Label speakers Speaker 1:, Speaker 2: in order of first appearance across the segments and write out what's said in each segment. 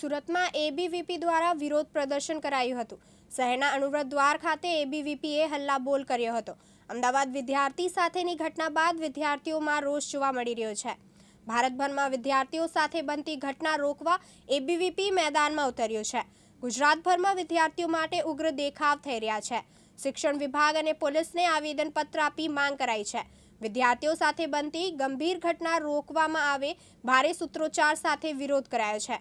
Speaker 1: સુરતમાં એબીવીપી દ્વારા વિરોધ પ્રદર્શન કરાયું હતું. શહેરના અનુવ્રત દ્વાર ખાતે એબીવીપીએ હલ્લાબોલ કર્યો હતો. અમદાવાદ વિદ્યાર્થી સાથેની ઘટના બાદ વિદ્યાર્થીઓમાં રોષ જોવા મળી રહ્યો છે. ભારતભરમાં વિદ્યાર્થીઓ સાથે બનતી ઘટના રોકવા એબીવીપી મેદાનમાં ઉતર્યું છે. ગુજરાતભરમાં વિદ્યાર્થીઓ માટે ઉગ્ર દેખાવ થઈ રહ્યા છે. શિક્ષણ વિભાગ અને પોલીસને આવેદનપત્ર આપી માંગ કરાઈ છે. વિદ્યાર્થીઓ સાથે બનતી ગંભીર ઘટના રોકવામાં આવે, ભારે સૂત્રોચ્ચાર સાથે વિરોધ કરાયો છે.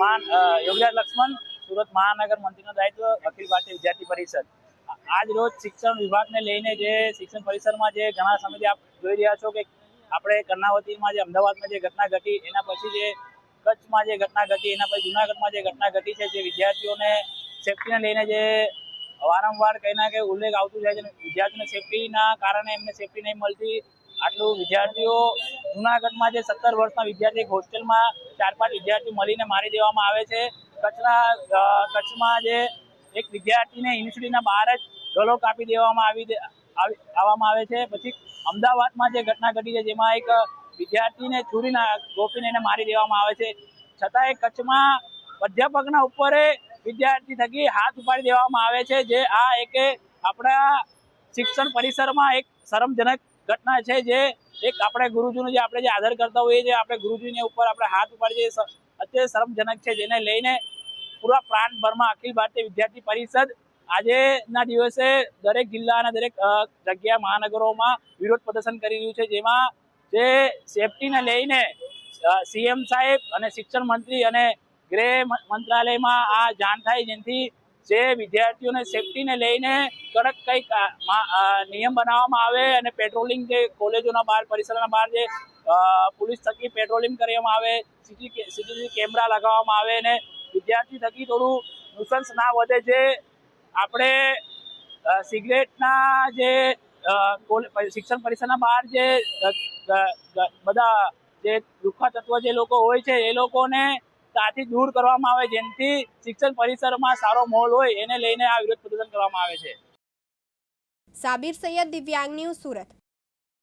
Speaker 2: મહાન યોગીરાજ લક્ષ્મણ, સુરત મહાનગર મંત્રીનું દાયિત્વ અખિલ ભારતીય વિદ્યાર્થી પરિષદ. આજ રોજ શિક્ષણ વિભાગને લઈને જે શિક્ષણ પરિસરમાં જે ઘણા સમયથી આપ જોઈ રહ્યા છો કે આપણે કર્ણાવતીમાં જે અમદાવાદમાં જે ઘટના ઘટી, એના પછી જે કચ્છમાં જે ઘટના ઘટી, એના પછી જુનાગઢમાં જે ઘટના ઘટી છે, જે વિદ્યાર્થીઓને સેફટીને લઈને જે વારંવાર કંઈ ના કંઈ ઉલ્લેખ આવતું જાય છે વિદ્યાર્થીઓને સેફટીના કારણે એમને સેફટી નહીં મળતી. આટલું વિદ્યાર્થીઓ જુનાગઢમાં જે સત્તર વર્ષના વિદ્યાર્થી એક હોસ્ટેલમાં ચાર પાંચ વિદ્યાર્થીઓ મળીને મારી દેવામાં આવે છે. કચ્છના કચ્છમાં જે એક વિદ્યાર્થીને યુનિવર્સિટીના બહાર જ ગળો કાપી દેવામાં આવી- આવવામાં આવે છે. પછી અમદાવાદમાં જે ઘટના ઘટી છે, જેમાં એક વિદ્યાર્થીને છુરીના ગોપીને એને મારી દેવામાં આવે છે. છતાંય કચ્છમાં અધ્યાપકના ઉપર વિદ્યાર્થી થકી હાથ ઉપાડી દેવામાં આવે છે, જે આ એક આપણા શિક્ષણ પરિસરમાં એક શરમજનક ઘટના છે જે એક આપણે ગુરુજીનું જે આપણે જે આદર કરતા હોઈએ છીએ, આપણે ગુરુજીને ઉપર આપણે હાથ ઉપાડીએ અત્યંત શરમજનક છે જેને લઈને પૂરા પ્રાંતભરમાં અખિલ ભારતીય વિદ્યાર્થી પરિષદ આજેના દિવસે દરેક જિલ્લા અને દરેક જગ્યા મહાનગરોમાં વિરોધ પ્રદર્શન કરી રહ્યું છે, જેમાં જે સેફટીને લઈને સીએમ સાહેબ અને શિક્ષણ મંત્રી અને ગૃહ મંત્રાલયમાં આ જાણ થાય, જેનાથી જે વિદ્યાર્થીઓને સેફટીને લઈને કડક કંઈક નિયમ બનાવવામાં આવે અને પેટ્રોલિંગ જે કોલેજોના બહાર, પરિસરના બહાર જે પોલીસ થકી પેટ્રોલિંગ કરવામાં આવે સીસી સીસીટીવી કેમેરા લગાવવામાં આવે અને વિદ્યાર્થી થકી થોડું નુસન્સ ના વધે જે આપણે સિગરેટના જે શિક્ષણ પરિસરના બહાર જે બધા જે દુઃખા તત્વ જે લોકો હોય છે, એ લોકોને ત્યાંથી દૂર કરવામાં આવે, જેનાથી શિક્ષણ પરિસરમાં સારો માહોલ હોય, એને લઈને આ વિરોધ પ્રદર્શન કરવામાં આવે છે.
Speaker 1: સાબિર સૈયદ દિવ્યાંગ ન્યૂઝ સુરત.